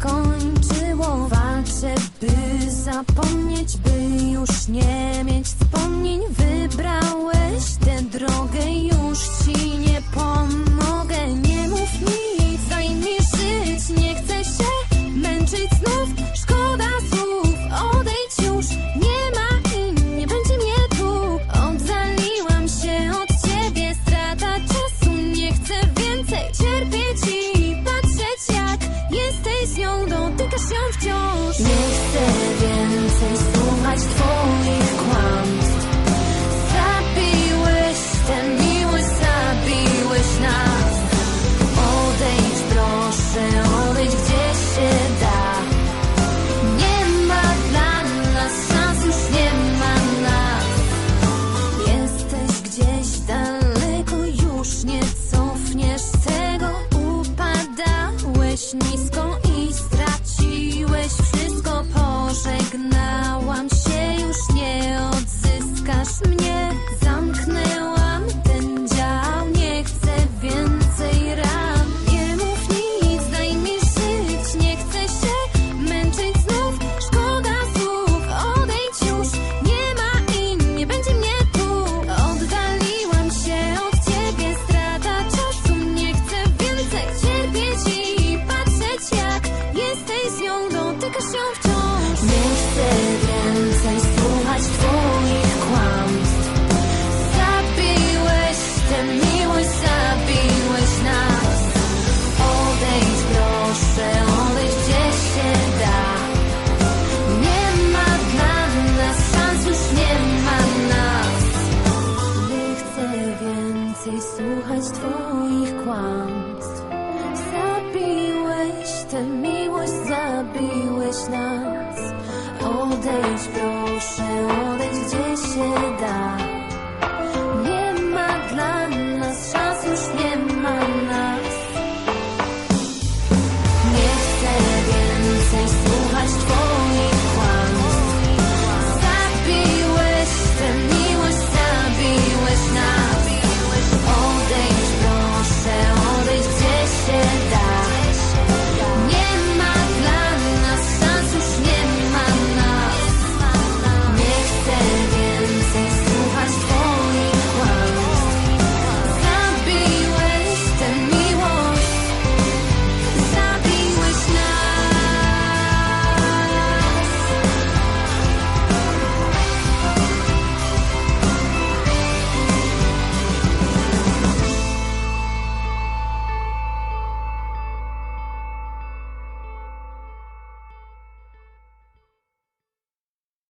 skończyło. Walczę, by zapomnieć, by już nie ją wciąż. Nie chcę więcej słuchać twoich kłamstw. Zabiłeś tę miłość, zabiłeś nas. Odejdź proszę, odejdź gdzie się da. Nie ma dla nas szans, już nie ma nas. Jesteś gdzieś daleko, już nie cofniesz tego. Upadałeś nisko Nie chcę więcej słuchać twoich kłamstw. Zabiłeś tę miłość, zabiłeś nas. Odejdź proszę, odejdź gdzie się da. Nie ma dla nas szans, już nie ma nas. Nie chcę więcej słuchać twoich kłamstw. Zabiłeś tę miłość, zabiłeś nas. Odejdź proszę, odejdź gdzie się da